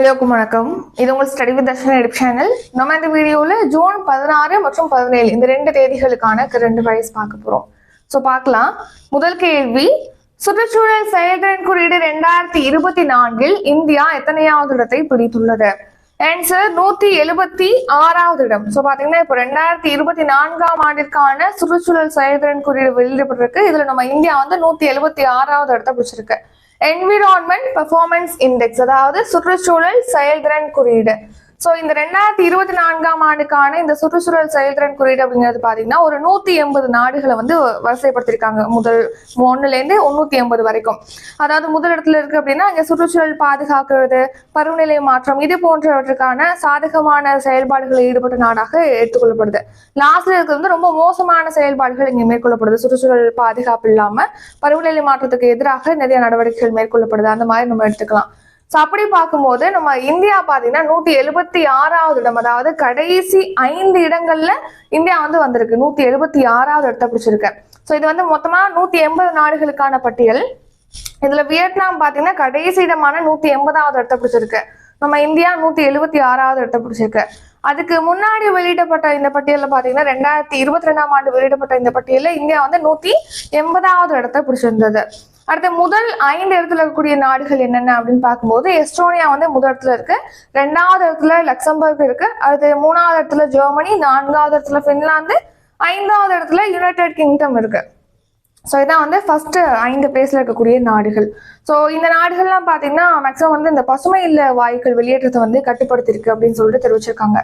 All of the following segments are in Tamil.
எல்லோருக்கும் வணக்கம். இது உங்கள் study with Darshan edu channel நம்ம இந்த வீடியோவில் ஜூன் பதினாறு மற்றும் பதினேழு இந்த ரெண்டு தேதிகளுக்கான ரெண்டு வயசு பார்க்க போகிறோம் ஸோ பார்க்கலாம். முதல் கேள்வி சுற்றுச்சூழல் செயல்திறன் குறியீடு ரெண்டாயிரத்தி இருபத்தி நான்கில் இந்தியா எத்தனையாவது இடத்தை பிடித்துள்ளது? ஆன்சர் நூத்தி எழுபத்தி ஆறாவது இடம். ஸோ பாத்தீங்கன்னா இப்போ ரெண்டாயிரத்தி இருபத்தி நான்காம் ஆண்டிற்கான சுற்றுச்சூழல் செயல்திறன் குறியீடு வெளியிடப்பட்டிருக்கு. இதுல நம்ம இந்தியா வந்து நூத்தி எழுபத்தி ஆறாவது இடத்தை பிடிச்சிருக்கு. என்விரான்மெண்ட் பெர்ஃபார்மன்ஸ் இண்டெக்ஸ் அதாவது சுற்றுச்சூழல் செயல்திறன் குறியீடு. ஸோ இந்த ரெண்டாயிரத்தி இருபத்தி நான்காம் ஆண்டுக்கான இந்த சுற்றுச்சூழல் செயல்திறன் குறியீடு அப்படிங்கிறது பார்த்தீங்கன்னா ஒரு நூத்தி எண்பது நாடுகளை வந்து வரிசைப்படுத்திருக்காங்க. முதல் ஒன்னுலேருந்து முன்னூத்தி எண்பது வரைக்கும். அதாவது முதல் இடத்துல இருக்கு அப்படின்னா இங்க சுற்றுச்சூழல் பாதுகாக்கிறது பருவநிலை மாற்றம் இது போன்றவற்றுக்கான சாதகமான செயல்பாடுகளில் ஈடுபட்ட நாடாக எடுத்துக்கொள்ளப்படுது. லாஸ்ட்ல இருக்கிறது வந்து ரொம்ப மோசமான செயல்பாடுகள் இங்க மேற்கொள்ளப்படுது. சுற்றுச்சூழல் பாதுகாப்பு இல்லாம பருவநிலை மாற்றத்துக்கு எதிராக நிறைய நடவடிக்கைகள் மேற்கொள்ளப்படுது. அந்த மாதிரி நம்ம எடுத்துக்கலாம். ஸோ அப்படி பார்க்கும்போது நம்ம இந்தியா பார்த்தீங்கன்னா நூத்தி எழுபத்தி ஆறாவது இடம் அதாவது கடைசி ஐந்து இடங்கள்ல இந்தியா வந்து வந்திருக்கு. நூத்தி எழுபத்தி ஆறாவது இடத்த பிடிச்சிருக்கு. ஸோ இது வந்து மொத்தமா நூத்தி எண்பது நாடுகளுக்கான பட்டியல். இதுல வியட்நாம் பாத்தீங்கன்னா கடைசி இடமான நூத்தி எண்பதாவது இடத்த பிடிச்சிருக்கு. நம்ம இந்தியா நூத்தி எழுபத்தி ஆறாவது இடத்த பிடிச்சிருக்கு. அதுக்கு முன்னாடி வெளியிடப்பட்ட இந்த பட்டியலில் பார்த்தீங்கன்னா ரெண்டாயிரத்தி இருபத்தி ரெண்டாம் ஆண்டு வெளியிடப்பட்ட இந்த பட்டியலில் இந்தியா வந்து நூத்தி எண்பதாவது இடத்த பிடிச்சிருந்தது. அடுத்து முதல் ஐந்து இடத்துல இருக்கக்கூடிய நாடுகள் என்னென்ன அப்படின்னு பார்க்கும்போது எஸ்டோனியா வந்து முதல் இடத்துல இருக்கு ரெண்டாவது இடத்துல லக்சம்பர்க் இருக்கு அடுத்து மூணாவது இடத்துல ஜெர்மனி நான்காவது இடத்துல பின்லாந்து ஐந்தாவது இடத்துல யுனைடெட் கிங்டம் இருக்கு. ஸோ இதான் வந்து ஃபர்ஸ்ட் ஐந்து பிளேஸ்ல இருக்கக்கூடிய நாடுகள். ஸோ இந்த நாடுகள்லாம் பார்த்தீங்கன்னா மேக்ஸிமம் வந்து இந்த பசுமை இல்ல வாயுக்கள் வெளியேற்றத்தை வந்து கட்டுப்படுத்திருக்கு அப்படின்னு சொல்லிட்டு தெரிவிச்சிருக்காங்க.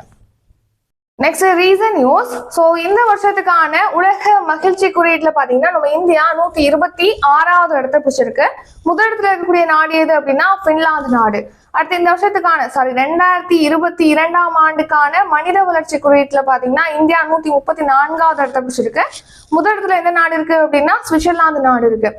நெக்ஸ்ட் ரீசன் நியூஸ் ஸோ இந்த வருஷத்துக்கான உலக மகிழ்ச்சி குறியீட்டில் பார்த்தீங்கன்னா நம்ம இந்தியா நூத்தி இருபத்தி ஆறாவது இடத்த பிடிச்சிருக்கு. முதல் இடத்துல இருக்கக்கூடிய நாடு எது அப்படின்னா பின்லாந்து நாடு. அடுத்து இந்த வருஷத்துக்கான சாரி ரெண்டாயிரத்தி இருபத்தி இரண்டாம் ஆண்டுக்கான மனித வளர்ச்சி குறியீட்டுல பாத்தீங்கன்னா இந்தியா நூத்தி முப்பத்தி நான்காவது இடத்த பிடிச்சிருக்கு. முதல் இடத்துல எந்த நாடு இருக்கு அப்படின்னா சுவிட்சர்லாந்து நாடு இருக்கு.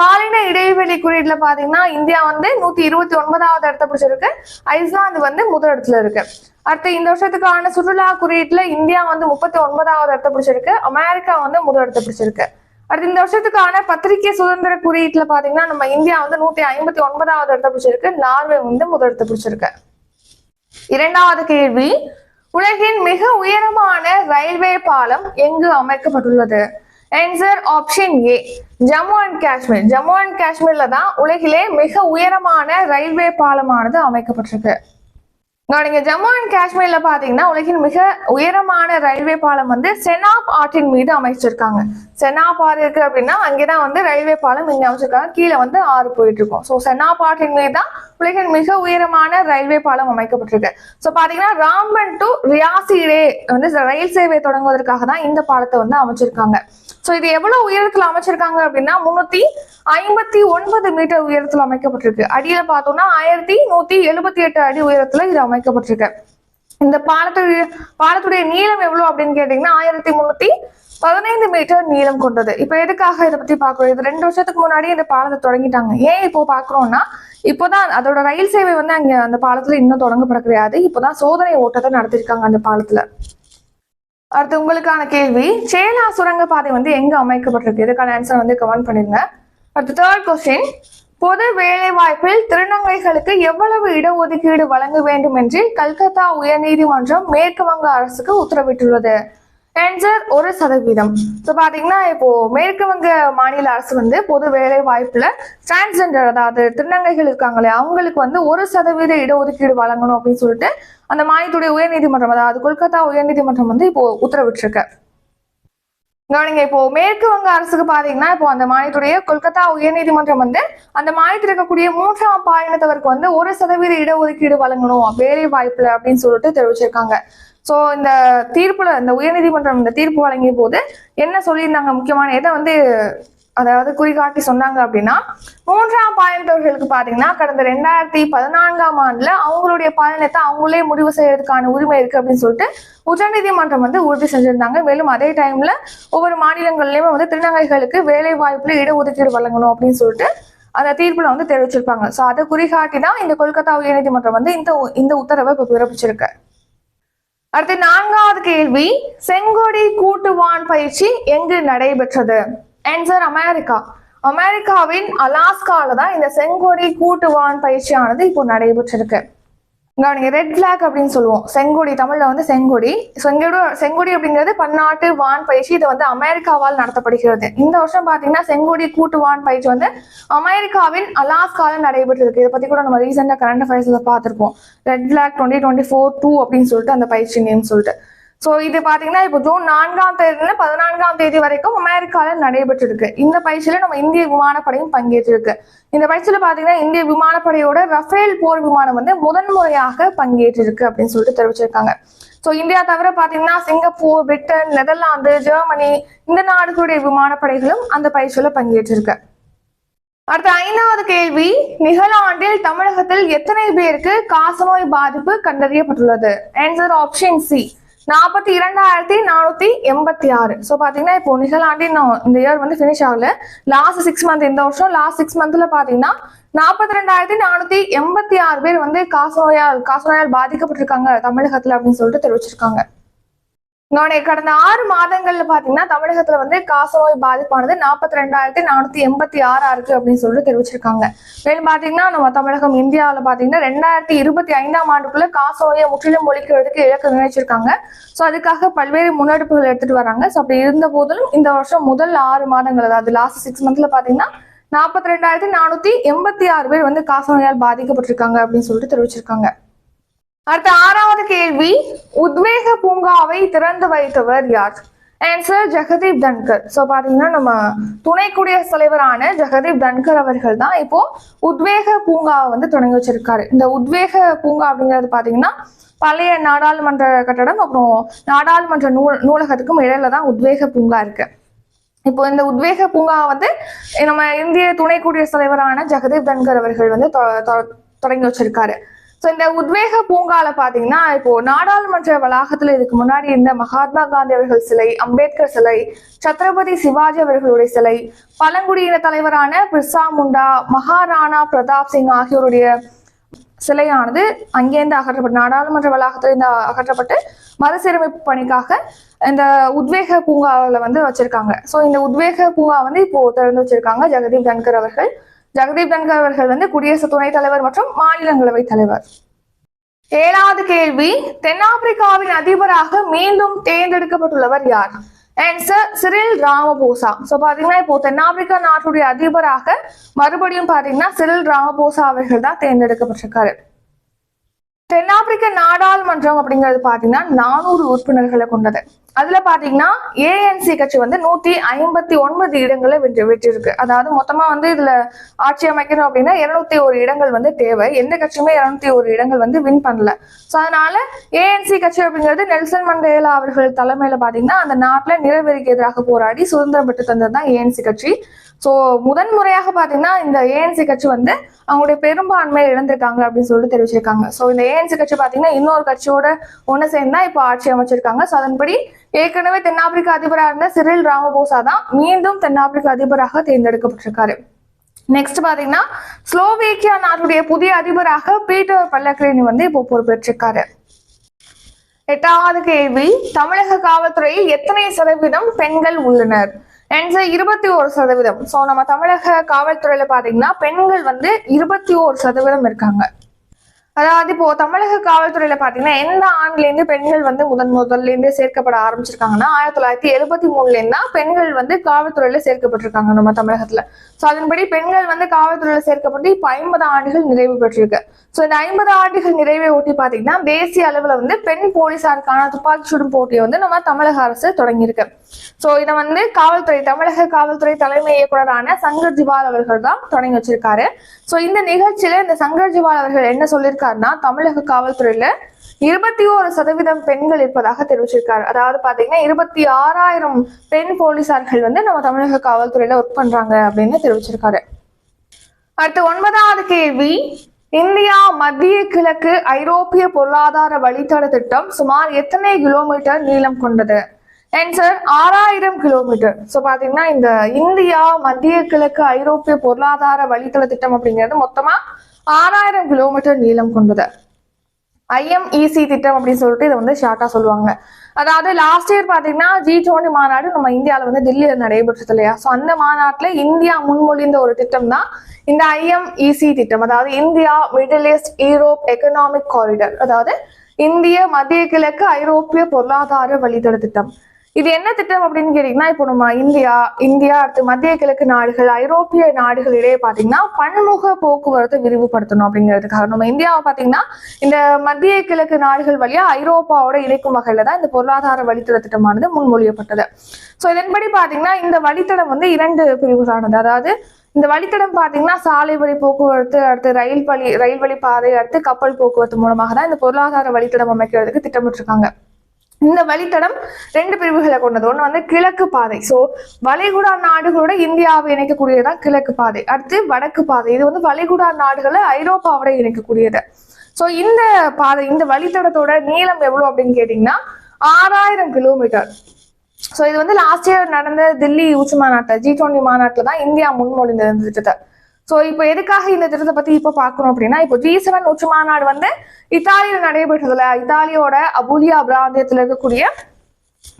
பாலின இடைவெளி குறியீட்டுல பாத்தீங்கன்னா இந்தியா வந்து நூத்தி இருபத்தி ஒன்பதாவது இடத்த பிடிச்சிருக்கு. ஐஸ்லாந்து வந்து முதல் இடத்துல இருக்கு. அடுத்து இந்த வருஷத்துக்கான சுற்றுலா குறியீட்டுல இந்தியா வந்து முப்பத்தி ஒன்பதாவது இடத்த பிடிச்சிருக்கு. அமெரிக்கா வந்து முதல் இடத்த பிடிச்சிருக்கு. அடுத்து இந்த வருஷத்துக்கான பத்திரிகை சுதந்திர குறியீட்டுல பாத்தீங்கன்னா நம்ம இந்தியா வந்து நூத்தி ஐம்பத்தி ஒன்பதாவது இடத்த பிடிச்சிருக்கு. நார்வே வந்து முதல் இடத்த பிடிச்சிருக்கு. இரண்டாவது கேள்வி உலகின் மிக உயரமான ரயில்வே பாலம் எங்கு அமைக்கப்பட்டுள்ளது? Answer option A Jammu and Kashmir. Jammu and காஷ்மீர்ல தான் உலகிலே மிக உயரமான ரயில்வே பாலமானது அமைக்கப்பட்டிருக்கு. நீங்க ஜம்மு அண்ட் காஷ்மீர்ல பாத்தீங்கன்னா உலகின் மிக உயரமான ரயில்வே பாலம் வந்து செனாப் ஆற்றின் மீது அமைச்சிருக்காங்க. செனாப் ஆறு இருக்கு அப்படின்னா அங்கேதான் வந்து ரயில்வே பாலம் இங்க அமைச்சிருக்காங்க. கீழே வந்து ஆறு போயிட்டு இருக்கும். ஸோ செனாப் ஆற்றின் மீது தான் உலகின் மிக உயரமான ரயில்வே பாலம் அமைக்கப்பட்டிருக்கு. ஸோ பாத்தீங்கன்னா ராம்பன் டு ரியாசி ரே வந்து ரயில் சேவை தொடங்குவதற்காக தான் இந்த பாலத்தை வந்து அமைச்சிருக்காங்க. ஸோ இது எவ்வளவு உயரத்துல அமைச்சிருக்காங்க அப்படின்னா முன்னூத்தி ஐம்பத்தி ஒன்பது மீட்டர் உயரத்துல அமைக்கப்பட்டிருக்கு. அடியில பார்த்தோம்னா ஆயிரத்தி நூத்தி எழுபத்தி எட்டு அடி உயரத்துல இது அமைக்கப்பட்டிருக்கு. இந்த பாலத்துடைய பாலத்துடைய நீளம் எவ்வளவு அப்படின்னு கேட்டீங்கன்னா ஆயிரத்தி முன்னூத்தி பதினைந்து மீட்டர் நீளம் கொண்டது. இப்ப எதுக்காக இதை பத்தி பாக்குறோம் இது ரெண்டு வருஷத்துக்கு முன்னாடி இந்த பாலத்தை தொடங்கிட்டாங்க. ஏன் இப்போ பாக்குறோம்னா இப்போதான் அதோட ரயில் சேவை வந்து அங்க அந்த பாலத்துல இன்னும் தொடங்கப்பட கிடையாது. இப்போதான் சோதனை ஓட்டத்தை நடத்திருக்காங்க அந்த பாலத்துல. அடுத்து உங்களுக்கான கேள்வி. சேலா சுரங்க பாதை வந்து எங்க அமைக்கப்பட்டிருக்கு? இதுக்கான ஆன்சர் வந்து கமெண்ட் பண்ணிருங்க. அடுத்து தேர்ட் கொஸ்டின் பொது வேலைவாய்ப்பில் திருநங்கைகளுக்கு எவ்வளவு இடஒதுக்கீடு வழங்க வேண்டும் என்று கல்கத்தா உயர்நீதிமன்றம் மேற்கு வங்க அரசுக்கு உத்தரவிட்டுள்ளது. கேன்சர் ஒரு சதவீதம். ஸோ பாத்தீங்கன்னா இப்போ மேற்கு வங்க மாநில அரசு வந்து பொது வேலை வாய்ப்புல டிரான்ஸ்ஜெண்டர் அதாவது திருநங்கைகள் இருக்காங்களே அவங்களுக்கு வந்து ஒரு சதவீத இடஒதுக்கீடு வழங்கணும் அப்படின்னு சொல்லிட்டு அந்த மாநிலத்துடைய உயர்நீதிமன்றம் அதாவது கொல்கத்தா உயர்நீதிமன்றம் வந்து இப்போ உத்தரவிட்டிருக்கு. கவனிங்க இப்போ மேற்கு வங்க அரசுக்கு பாத்தீங்கன்னா இப்போ அந்த மாநிலத்துடைய கொல்கத்தா உயர்நீதிமன்றம் வந்து அந்த மாநிலத்தில் இருக்கக்கூடிய மூன்றாம் பாலினத்தவருக்கு வந்து ஒரு சதவீத இடஒதுக்கீடு வழங்கணும் வேலை வாய்ப்புல அப்படின்னு சொல்லிட்டு தெரிவிச்சிருக்காங்க. ஸோ இந்த தீர்ப்புல இந்த உயர்நீதிமன்றம் இந்த தீர்ப்பு வழங்கிய போது என்ன சொல்லியிருந்தாங்க முக்கியமான எதை வந்து அதாவது குறிகாட்டி சொன்னாங்க அப்படின்னா மூன்றாம் பாலினத்தவர்களுக்கு பாத்தீங்கன்னா கடந்த ரெண்டாயிரத்தி பதினான்காம் ஆண்டுல அவங்களுடைய பாலினத்தை அவங்களே முடிவு செய்யறதுக்கான உரிமை இருக்கு அப்படின்னு சொல்லிட்டு உச்சநீதிமன்றம் வந்து உறுதி செஞ்சிருந்தாங்க. மேலும் அதே டைம்ல ஒவ்வொரு மாநிலங்கள்லயுமே வந்து திருநங்கைகளுக்கு வேலை வாய்ப்புல இடஒதுக்கீடு வழங்கணும் அப்படின்னு சொல்லிட்டு அந்த தீர்ப்புல வந்து தெரிவிச்சிருப்பாங்க. சோ அதை குறிகாட்டி தான் இந்த கொல்கத்தா உயர்நீதிமன்றம் வந்து இந்த இந்த உத்தரவை இப்ப பிறப்பிச்சிருக்கு. அடுத்து நான்காவது கேள்வி செங்கோடி கூட்டுவான் பயிற்சி எங்கு நடைபெற்றது? Answer America. அமெரிக்காவின் அலாஸ்கால தான் இந்த செங்கோடி கூட்டுவான் பயிற்சியானது இப்போ நடைபெற்றிருக்கு. கவனிங்க ரெட் பிளாக் அப்படின்னு சொல்லுவோம். செங்கொடி தமிழ்ல வந்து செங்கொடி. செங்கோடு செங்கொடி அப்படிங்கிறது பன்னாட்டு வான் பயிற்சி இது வந்து அமெரிக்காவால் நடத்தப்படுகிறது. இந்த வருஷம் பாத்தீங்கன்னா செங்கொடி கூட்டு வான் பயிற்சி வந்து அமெரிக்காவின் அலாஸ்காவில் நடைபெற்று இருக்கு இதை பத்தி கூட நம்ம ரீசெண்டா கரண்ட் அஃபேர்ஸ்ல பார்த்துருப்போம். Red flag twenty twenty four two அப்படின்னு சொல்லிட்டு அந்த பயிற்சி நேம் சொல்லிட்டு. ஸோ இது பாத்தீங்கன்னா இப்போ ஜூன் நான்காம் தேதியில பதினான்காம் தேதி வரைக்கும் அமெரிக்கால நடைபெற்று இருக்கு இந்த பயிற்சியில நம்ம இந்திய விமானப்படையும் பங்கேற்றிருக்கு. இந்த பயிற்சியில பாத்தீங்கன்னா இந்திய விமானப்படையோட ரஃபேல் போர் விமானம் வந்து முதன்முறையாக பங்கேற்றிருக்கு அப்படின்னு சொல்லிட்டு தெரிவிச்சிருக்காங்க. ஸோ இந்தியா தவிர பாத்தீங்கன்னா சிங்கப்பூர் பிரிட்டன் நெதர்லாந்து ஜெர்மனி இந்த நாடுகளுடைய விமானப்படைகளும் அந்த பயிற்சியில பங்கேற்றிருக்கு. அடுத்த ஐந்தாவது கேள்வி நிகழாண்டில் தமிழகத்தில் எத்தனை பேருக்கு காசநோய் பாதிப்பு கண்டறியப்பட்டுள்ளது? ஆன்சர் ஆப்ஷன் சி நாற்பத்தி இரண்டாயிரத்தி நானூத்தி எண்பத்தி ஆறு. ஸோ பாத்தீங்கன்னா இப்போ நிகழாண்டின் இந்த இயர் வந்து ஃபினிஷ் ஆகல. லாஸ்ட் சிக்ஸ் மந்த் இந்த வருஷம் லாஸ்ட் சிக்ஸ் மந்த்ல பாத்தீங்கன்னா நாற்பத்தி ரெண்டாயிரத்தி நானூத்தி எண்பத்தி ஆறு பேர் வந்து காசநோயால் காசநோயால் பாதிக்கப்பட்டிருக்காங்க தமிழகத்துல அப்படின்னு சொல்லிட்டு தெரிவிச்சிருக்காங்க. நான் கடந்த ஆறு மாதங்கள்ல பாத்தீங்கன்னா தமிழகத்துல வந்து காசநோய் பாதிப்பானது நாற்பத்தி ரெண்டாயிரத்தி நானூத்தி எண்பத்தி ஆறா இருக்கு அப்படின்னு சொல்லிட்டு தெரிவிச்சிருக்காங்க. மேலும் பாத்தீங்கன்னா நம்ம தமிழகம் இந்தியாவில் பாத்தீங்கன்னா ரெண்டாயிரத்தி இருபத்தி ஐந்தாம் ஆண்டுக்குள்ள காசநோயை முற்றிலும் ஒழிக்கிறதுக்கு இலக்கு நினைச்சிருக்காங்க ஸோ அதுக்காக பல்வேறு முன்னெடுப்புகள் எடுத்துட்டு வராங்க. ஸோ அப்படி இருந்த போதிலும் இந்த வருஷம் முதல் ஆறு மாதங்கள் அதாவது லாஸ்ட் சிக்ஸ் மந்த்ல பாத்தீங்கன்னா நாற்பத்தி ரெண்டாயிரத்தி நானூத்தி எண்பத்தி ஆறு பேர் வந்து காசநோயால் பாதிக்கப்பட்டிருக்காங்க அப்படின்னு சொல்லிட்டு தெரிவிச்சிருக்காங்க. அடுத்த ஆறாவது கேள்வி உத்வேக பூங்காவை திறந்து வைத்தவர் யார்? ஆன்சர் ஜெகதீப் தன்கர். ஸோ பார்த்தீங்கன்னா நம்ம துணை குடியரசுத் தலைவரான ஜெகதீப் தன்கர் அவர்கள் தான் இப்போ உத்வேக பூங்காவை வந்து தொடங்கி வச்சிருக்காரு. இந்த உத்வேக பூங்கா அப்படிங்கிறது பார்த்தீங்கன்னா பழைய நாடாளுமன்ற கட்டடம் அப்புறம் நாடாளுமன்ற நூல் நூலகத்துக்கும் இடையில தான் உத்வேக பூங்கா இருக்கு. இப்போ இந்த உத்வேக பூங்கா வந்து நம்ம இந்திய துணை குடியரசுத் தலைவரான ஜெகதீப் தன்கர் அவர்கள் வந்து தொ- தொடங்கி வச்சிருக்காரு. ஸோ இந்த உத்வேக பூங்கால பாத்தீங்கன்னா இப்போ நாடாளுமன்ற வளாகத்துல இதுக்கு முன்னாடி இருந்த மகாத்மா காந்தி அவர்கள் சிலை அம்பேத்கர் சிலை சத்ரபதி சிவாஜி அவர்களுடைய சிலை பழங்குடியின தலைவரான பிர்சா முண்டா மகாராணா பிரதாப் சிங் ஆகியோருடைய சிலையானது அங்கேருந்து அகற்றப்பட்டு நாடாளுமன்ற வளாகத்திலிருந்து அகற்றப்பட்டு மறுசீரமைப்பு பணிக்காக இந்த உத்வேக பூங்காவில் வந்து வச்சிருக்காங்க. ஸோ இந்த உத்வேக பூங்கா வந்து இப்போ திறந்து வச்சிருக்காங்க ஜெகதீப் தன்கர் அவர்கள். ஜெகதீப் தன்கர் அவர்கள் வந்து குடியரசு துணைத் தலைவர் மற்றும் மாநிலங்களவை தலைவர். ஏழாவது கேள்வி தென்னாப்பிரிக்காவின் அதிபராக மீண்டும் தேர்ந்தெடுக்கப்பட்டுள்ளவர் யார்? ஆன்சர் சிரில் ராமபோசா ஸோ பாத்தீங்கன்னா இப்போ தென்னாப்பிரிக்கா நாட்டுடைய அதிபராக மறுபடியும் பாத்தீங்கன்னா சிரில் ராமபோசா அவர்கள் தான் தேர்ந்தெடுக்கப்பட்டிருக்காரு. தென்னாப்பிரிக்க நாடாளுமன்றம் அப்படிங்கிறது பாத்தீங்கன்னா நானூறு உறுப்பினர்களை கொண்டது. அதுல பாத்தீங்கன்னா ஏஎன்சி கட்சி வந்து நூத்தி ஐம்பத்தி ஒன்பது இடங்களை வெற்றி வெற்றிருக்கு. அதாவது மொத்தமா வந்து இதுல ஆட்சி அமைக்கணும் அப்படின்னா இருநூத்தி ஒரு இடங்கள் வந்து தேவை. எந்த கட்சியுமே இருநூத்தி ஒரு இடங்கள் வந்து வின் பண்ணல. சோ அதனால ஏஎன்சி கட்சி அப்படிங்கிறது நெல்சன் மண்டேலா அவர்கள் தலைமையில பாத்தீங்கன்னா அந்த நாட்டுல நிறவெறிக்கு எதிராக போராடி சுதந்திரம் பெற்று தந்தது தான் ஏஎன்சி கட்சி. ஸோ முதன் முறையாக பாத்தீங்கன்னா இந்த ஏஎன்சி கட்சி வந்து அவங்களுடைய பெரும்பான்மையை இழந்திருக்காங்க அப்படின்னு சொல்லிட்டு தெரிவிச்சிருக்காங்க. ஸோ இந்த ஏஎன்சி கட்சி பாத்தீங்கன்னா இன்னொரு கட்சியோட ஒன்று சேர்ந்து தான் இப்போ ஆட்சி அமைச்சிருக்காங்க. ஸோ அதன்படி ஏற்கனவே தென்னாப்பிரிக்க அதிபராக இருந்த சிறில் ராமபோசா தான் மீண்டும் தென்னாப்பிரிக்க அதிபராக தேர்ந்தெடுக்கப்பட்டிருக்காரு. நெக்ஸ்ட் பாத்தீங்கன்னா ஸ்லோவேக்கியா நாட்டுடைய புதிய அதிபராக பீட்டர் பல்லக்ரேனி வந்து இப்போ பொறுப்பேற்றிருக்காரு. எட்டாவது கேள்வி தமிழக காவல்துறையில் எத்தனை சதவீதம் பெண்கள் உள்ளனர்? ஆன்சர் இருபத்தி ஒரு சதவீதம். ஸோ நம்ம தமிழக காவல்துறையில பாத்தீங்கன்னா பெண்கள் வந்து இருபத்தி ஒரு சதவீதம் இருக்காங்க. அதாவது இப்போ தமிழக காவல்துறையில பாத்தீங்கன்னா எந்த ஆண்டுல இருந்து பெண்கள் வந்து முதன் முதல்ல இருந்து சேர்க்கப்பட ஆரம்பிச்சிருக்காங்கன்னா ஆயிரத்தி தொள்ளாயிரத்தி எழுபத்தி மூணுல இருந்து தான் பெண்கள் வந்து காவல்துறையில சேர்க்கப்பட்டிருக்காங்க நம்ம தமிழகத்துல. சோ அதன்படி பெண்கள் வந்து காவல்துறையில சேர்க்கப்பட்டு இப்ப ஐம்பது ஆண்டுகள் நிறைவு பெற்றிருக்கு. சோ இந்த ஐம்பது ஆண்டுகள் நிறைவை ஒட்டி பாத்தீங்கன்னா தேசிய அளவுல வந்து பெண் போலீசாருக்கான துப்பாக்கி சுடும் போட்டியை வந்து நம்ம தமிழக அரசு தொடங்கியிருக்கு. சோ இதை வந்து காவல்துறை தமிழக காவல்துறை தலைமை இயக்குனரான சங்கர் ஜிவால் அவர்கள் தான் தொடங்கி வச்சிருக்காரு. சோ இந்த நிகழ்ச்சியில இந்த சங்கர் ஜிவால் அவர்கள் என்ன சொல்லியிருக்காருன்னா தமிழக காவல்துறையில இருபத்தி ஒரு சதவீதம் பெண்கள் இருப்பதாக தெரிவிச்சிருக்காரு. அதாவது பாத்தீங்கன்னா இருபத்தி ஆறாயிரம் பெண் போலீசார்கள் வந்து நம்ம தமிழக காவல்துறையில ஒர்க் பண்றாங்க அப்படின்னு தெரிவிச்சிருக்காரு. அடுத்து ஒன்பதாவது கேள்வி. இந்தியா மத்திய கிழக்கு ஐரோப்பிய பொருளாதார வழித்தட திட்டம் சுமார் எத்தனை கிலோமீட்டர் நீளம் கொண்டது? ஆன்சர் ஆறாயிரம் கிலோமீட்டர். ஸோ பாத்தீங்கன்னா இந்த இந்தியா மத்திய கிழக்கு ஐரோப்பிய பொருளாதார வழித்தட திட்டம் அப்படிங்கிறது மொத்தமா ஆறாயிரம் கிலோமீட்டர் நீளம் கொண்டது. ஐஎம்இசி திட்டம் அப்படின்னு சொல்லிட்டு இதை வந்து ஷார்ட்டா சொல்லுவாங்க. அதாவது லாஸ்ட் இயர் பாத்தீங்கன்னா ஜி டுவெண்ட்டி மாநாடு நம்ம இந்தியாவில் வந்து டெல்லியில நடைபெற்றது இல்லையா? ஸோ அந்த மாநாட்டில் இந்தியா முன்மொழிந்த ஒரு திட்டம் தான் இந்த ஐஎம்இசி திட்டம். அதாவது India middle east Europe economic corridor அதாவது இந்திய மத்திய கிழக்கு ஐரோப்பிய பொருளாதார வழித்தட திட்டம். இது என்ன திட்டம் அப்படின்னு கேட்டீங்கன்னா இப்போ நம்ம இந்தியா இந்தியா அடுத்து மத்திய கிழக்கு நாடுகள் ஐரோப்பிய நாடுகள் இடையே பாத்தீங்கன்னா பன்முக போக்குவரத்தை விரிவுபடுத்தணும் அப்படிங்கிறதுக்காக. நம்ம இந்தியாவை பாத்தீங்கன்னா இந்த மத்திய கிழக்கு நாடுகள் வழியா ஐரோப்பாவோட இணைக்கும் வகையில தான் இந்த பொருளாதார வழித்தட திட்டமானது முன்மொழியப்பட்டது. ஸோ இதன்படி பாத்தீங்கன்னா இந்த வழித்தடம் வந்து இரண்டு பிரிவுகளானது. அதாவது இந்த வழித்தடம் பாத்தீங்கன்னா சாலை வழி போக்குவரத்து அடுத்து ரயில் வழி ரயில் வழி பாதை அடுத்து கப்பல் போக்குவரத்து மூலமாக தான் இந்த பொருளாதார வழித்தடம் அமைக்கிறதுக்கு திட்டமிட்டிருக்காங்க. இந்த வழித்தடம் ரெண்டு பிரிவுகளை கொண்டது. ஒன்று வந்து கிழக்கு பாதை. ஸோ வளைகுடா நாடுகளோட இந்தியாவை இணைக்கக்கூடியதான் கிழக்கு பாதை. அடுத்து வடக்கு பாதை. இது வந்து வளைகுடா நாடுகளை ஐரோப்பாவோட இணைக்கக்கூடியது. ஸோ இந்த பாதை இந்த வழித்தடத்தோட நீளம் எவ்வளோ அப்படின்னு கேட்டிங்கன்னா ஆறாயிரம் கிலோமீட்டர். ஸோ இது வந்து லாஸ்ட் இயர் நடந்த தில்லி உச்சி மாநாட்டில் ஜி டுவெண்ட்டி மாநாட்டில் தான் இந்தியா முன்மொழிந்து இருந்துட்டு ஸோ இப்போ எதுக்காக இந்த திட்டத்தை பத்தி இப்போ பார்க்கணும் அப்படின்னா இப்போ ஜி செவன் உச்ச மாநாடு வந்து இத்தாலியில் நடைபெற்றதுல இத்தாலியோட அபுலியா பிராந்தியத்தில் இருக்கக்கூடிய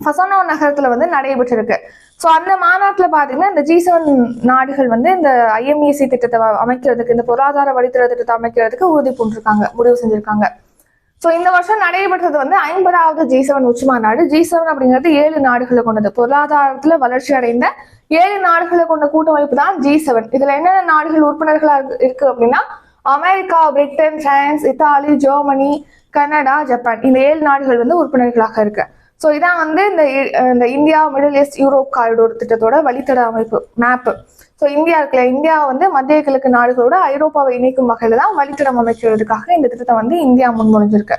ஃபசனோ நகரத்துல வந்து நடைபெற்றிருக்கு. ஸோ அந்த மாநாட்டில் பார்த்தீங்கன்னா இந்த ஜி செவன் நாடுகள் வந்து இந்த ஐஎம்இசி திட்டத்தை அமைக்கிறதுக்கு இந்த பொருளாதார வழித்தட திட்டத்தை அமைக்கிறதுக்கு உறுதி பூண்டிருக்காங்க முடிவு செஞ்சிருக்காங்க. ஸோ இந்த வருஷம் நடைபெற்றது வந்து ஐம்பதாவது ஜி செவன் உச்சி மாநாடு ஜி செவன் அப்படிங்கிறது ஏழு நாடுகளை கொண்டது. பொருளாதாரத்துல வளர்ச்சி அடைந்த ஏழு நாடுகளை கொண்ட கூட்டமைப்பு தான் ஜி செவன். இதுல என்னென்ன நாடுகள் உறுப்பினர்களாக இருக்கு- இருக்கு அப்படின்னா America Britain France Italy Germany Canada Japan. இந்த ஏழு நாடுகள் வந்து உறுப்பினர்களாக இருக்கு. ஸோ இதான் வந்து இந்த இந்த India middle east Europe corridor திட்டத்தோட வழித்தட அமைப்பு மேப்பு ஸோ இந்தியா இருக்குல்ல இந்தியா வந்து மத்திய கிழக்கு நாடுகளோட ஐரோப்பாவை இணைக்கும் வகையில தான் வழித்தடம் அமைக்கிறதுக்காக இந்த திட்டத்தை வந்து இந்தியா முன்மொழிஞ்சிருக்கு.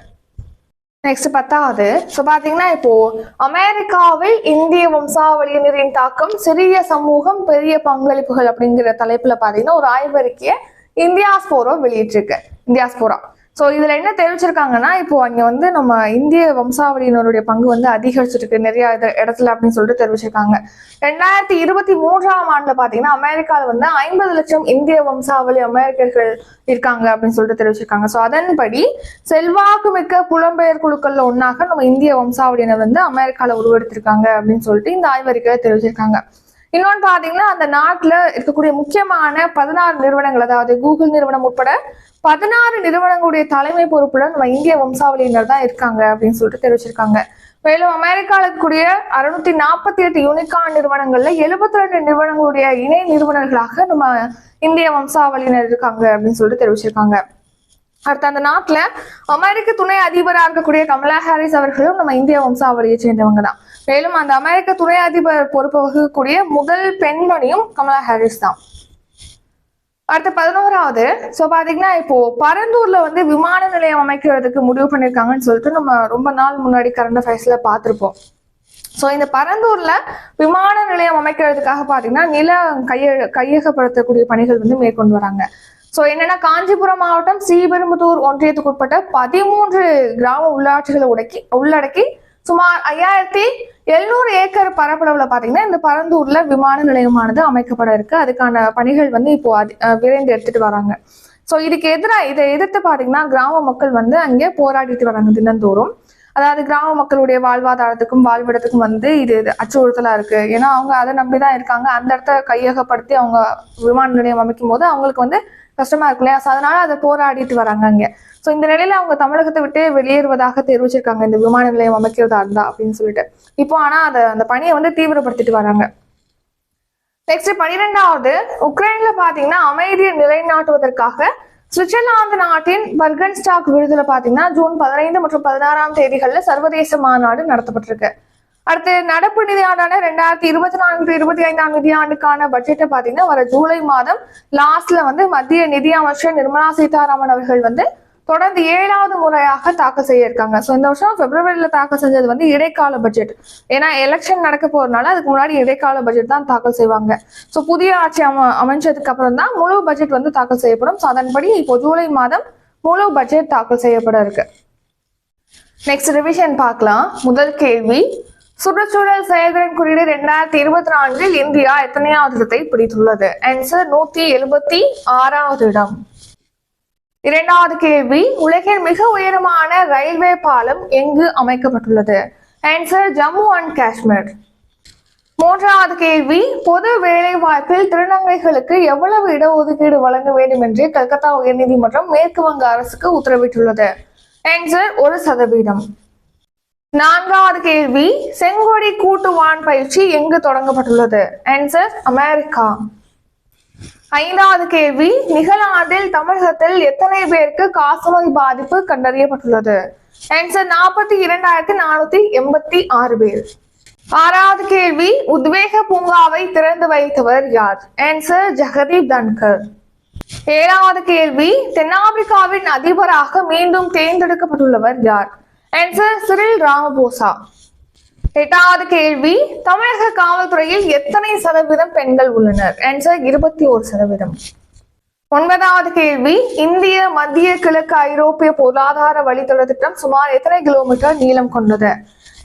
நெக்ஸ்ட் பத்தாவது ஸோ பார்த்தீங்கன்னா இப்போ அமெரிக்காவில் இந்திய வம்சாவளியினரின் தாக்கம் சிறிய சமூகம் பெரிய பங்களிப்புகள் அப்படிங்கிற தலைப்புல பார்த்தீங்கன்னா ஒரு ஆய்வறிக்கையை இந்தியாஸ்போரோ வெளியிட்டிருக்கு. இந்தியாஸ்போரா. ஸோ இதுல என்ன தெரிவிச்சிருக்காங்கன்னா இப்போ அங்க வந்து நம்ம இந்திய வம்சாவளியினருடைய பங்கு வந்து அதிகரிச்சிருக்கு. நிறைய இது- இடத்துல அப்படின்னு சொல்லிட்டு தெரிவிச்சிருக்காங்க. ரெண்டாயிரத்தி இருபத்தி மூன்றாம் ஆண்டுல பார்த்தீங்கன்னா அமெரிக்காவில் வந்து ஐம்பது லட்சம் இந்திய வம்சாவளி அமெரிக்கர்கள் இருக்காங்க அப்படின்னு சொல்லிட்டு தெரிவிச்சிருக்காங்க. ஸோ அதன்படி செல்வாக்கு மிக்க புலம்பெயர் குழுக்கள்ல ஒன்றாக நம்ம இந்திய வம்சாவளியினர் வந்து அமெரிக்கால உருவெடுத்திருக்காங்க அப்படின்னு சொல்லிட்டு இந்த ஆய்வறிக்கையில தெரிவிச்சிருக்காங்க. இன்னொன்று பார்த்தீங்கன்னா அந்த நாட்டில் இருக்கக்கூடிய முக்கியமான பதினாறு நிறுவனங்கள் அதாவது கூகுள் நிறுவனம் உட்பட பதினாறு நிறுவனங்களுடைய தலைமை பொறுப்புல நம்ம இந்திய வம்சாவளியினர் தான் இருக்காங்க அப்படின்னு சொல்லிட்டு தெரிவிச்சிருக்காங்க. மேலும் அமெரிக்காவில் இருக்கக்கூடிய அறுநூத்தி நாற்பத்தி எட்டு யூனிகான் நிறுவனங்கள்ல எழுபத்தி ரெண்டு நிறுவனங்களுடைய இணை நிறுவனர்களாக நம்ம இந்திய வம்சாவளியினர் இருக்காங்க அப்படின்னு சொல்லிட்டு தெரிவிச்சிருக்காங்க. அடுத்து அந்த நாட்டுல அமெரிக்க துணை அதிபராக இருக்கக்கூடிய கமலா ஹாரிஸ் அவர்களும் நம்ம இந்திய வம்சாவளியை சேர்ந்தவங்க தான். மேலும் அந்த அமெரிக்க துணை அதிபர் பொறுப்பு வகிக்கக்கூடிய முதல் பெண்மணியும் கமலா ஹாரிஸ் தான். அடுத்து பதினோராவது ஸோ பார்த்தீங்கன்னா இப்போ பரந்தூர்ல வந்து விமான நிலையம் அமைக்கிறதுக்கு முடிவு பண்ணியிருக்காங்கன்னு சொல்லிட்டு நம்ம ரொம்ப நாள் முன்னாடி கரண்ட் அஃபேர்ஸ்ல பார்த்துருப்போம். ஸோ இந்த பரந்தூர்ல விமான நிலையம் அமைக்கிறதுக்காக பார்த்தீங்கன்னா நில கைய கையகப்படுத்தக்கூடிய பணிகள் வந்து மேற்கொண்டு வராங்க. ஸோ என்னன்னா காஞ்சிபுரம் மாவட்டம் ஸ்ரீபெரும்புதூர் ஒன்றியத்துக்கு உட்பட்ட பதிமூன்று கிராம உள்ளாட்சிகளை உடக்கி உள்ளடக்கி சுமார் ஐயாயிரத்தி எழுநூறு ஏக்கர் பரப்பளவுல பாத்தீங்கன்னா இந்த பரந்தூர்ல விமான நிலையமானது அமைக்கப்பட இருக்கு. அதுக்கான பணிகள் வந்து இப்போ விரைந்து எடுத்துட்டு வராங்க. ஸோ இதுக்கு எதிராக இதை எதிர்த்து பாத்தீங்கன்னா கிராம மக்கள் வந்து அங்கே போராடிட்டு வராங்க தினந்தோறும். அதாவது கிராம மக்களுடைய வாழ்வாதாரத்துக்கும் வாழ்விடத்துக்கும் வந்து இது இது அச்சுறுத்தலா இருக்கு. ஏன்னா அவங்க அதை நம்பிதான் இருக்காங்க. அந்த இடத்த கையகப்படுத்தி அவங்க விமான நிலையம் அமைக்கும் போது அவங்களுக்கு வந்து கஷ்டமா இருக்கு இல்லையா? ஸோ அதனால அதை போராடிட்டு வராங்க அங்க. ஸோ இந்த நிலையில அவங்க தமிழகத்தை விட்டு வெளியேறுவதாக தெரிவிச்சிருக்காங்க. இந்த விமான நிலையம் அமைக்கிறதா இருந்தா அப்படின்னு சொல்லிட்டு. இப்போ ஆனா அதை அந்த பணியை வந்து தீவிரப்படுத்திட்டு வராங்க. நெக்ஸ்ட் பனிரெண்டாவது உக்ரைன்ல பாத்தீங்கன்னா அமைதியை நிலைநாட்டுவதற்காக சுவிட்சர்லாந்து நாட்டின் பர்கன்ஸ்டாக் விருதுல பாத்தீங்கன்னா ஜூன் பதினைந்து மற்றும் பதினாறாம் தேதிகள்ல சர்வதேச மாநாடு நடத்தப்பட்டிருக்கு. அடுத்து நடப்பு நிதியாண்டான ரெண்டாயிரத்தி இருபத்தி நான்கு இருபத்தி ஐந்தாம் நிதியாண்டுக்கான பட்ஜெட்டை பாத்தீங்கன்னா வர ஜூலை மாதம் லாஸ்ட்ல வந்து மத்திய நிதியமைச்சர் நிர்மலா சீதாராமன் அவர்கள் வந்து தொடர்ந்து ஏழாவது முறையாக தாக்கல் செய்ய இருக்காங்க. ஸோ இந்த வருஷம் பிப்ரவரியில தாக்கல் செஞ்சது வந்து இடைக்கால பட்ஜெட் ஏன்னா எலெக்ஷன் நடக்க போறதுனால அதுக்கு முன்னாடி இடைக்கால பட்ஜெட் தான் தாக்கல் செய்வாங்க. ஸோ புதிய ஆட்சி அம அமைஞ்சதுக்கு அப்புறம் தான் முழு பட்ஜெட் வந்து தாக்கல் செய்யப்படும். ஸோ அதன்படி இப்போ ஜூலை மாதம் முழு பட்ஜெட் தாக்கல் செய்யப்பட இருக்கு. நெக்ஸ்ட் ரிவிஷன் பார்க்கலாம். முதல் கேள்வி சுற்றுச்சூழல் செயல்திறன் குறியீடு ரெண்டாயிரத்தி இருபத்தி நான்கில் இந்தியா எத்தனையாவது இடத்தை பிடித்துள்ளது? ஆன்சர் நூத்தி எழுபத்தி ஆறாவது இடம். இரண்டாவது கேள்வி உலகின் மிக உயரமான ரயில்வே பாலம் எங்கு அமைக்கப்பட்டுள்ளது? Answer Jammu and Kashmir. மூன்றாவது கேள்வி பொது வேலைவாய்ப்பில் திருநங்கைகளுக்கு எவ்வளவு இடஒதுக்கீடு வழங்க வேண்டும் என்று கல்கத்தா உயர்நீதிமன்றம் மேற்கு வங்க அரசுக்கு உத்தரவிட்டுள்ளது? ஆன்சர் ஒரு சதவீதம். நான்காவது கேள்வி செங்கோடி கூட்டு வான் பயிற்சி எங்கு தொடங்கப்பட்டுள்ளது? Answer America. ஐந்தாவது கேள்வி நிகழாண்டில் தமிழகத்தில் எத்தனை பேருக்கு காசநோய் பாதிப்பு கண்டறியப்பட்டுள்ளது? ஆன்சர் நாற்பத்தி இரண்டாயிரத்தி நானூத்தி எண்பத்தி ஆறு பேர். ஆறாவது கேள்வி உத்வேக பூங்காவை திறந்து வைத்தவர் யார்? ஆன்சர் ஜெகதீப் தன்கர். ஏழாவது கேள்வி தென்னாப்பிரிக்காவின் அதிபராக மீண்டும் தேர்ந்தெடுக்கப்பட்டுள்ளவர் யார்? ஆன்சர் சிறில் ராமபோசா எட்டாவது கேள்வி தமிழக காவல்துறையில் எத்தனை சதவீதம் பெண்கள் உள்ளனர்? ஆன்சர் இருபத்தி ஒரு சதவீதம். ஒன்பதாவது கேள்வி இந்திய மத்திய கிழக்கு ஐரோப்பிய பொருளாதார வழித்தட திட்டம் சுமார் எத்தனை கிலோமீட்டர் நீளம் கொண்டது?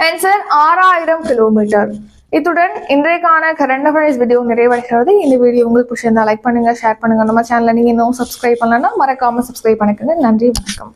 ஆன்சர் ஆறாயிரம் கிலோமீட்டர். இத்துடன் இன்றைக்கான கரண்ட் அஃபேர்ஸ் வீடியோ நிறைவடைகிறது. இந்த வீடியோ உங்களுக்கு பிடிச்சிருந்தா லைக் பண்ணுங்க ஷேர் பண்ணுங்க. நம்ம சேனலை நீங்க இன்னும் சப்ஸ்கிரைப் பண்ணலன்னா மறக்காம சப்ஸ்கிரைப் பண்ணிக்கோங்க. நன்றி வணக்கம்.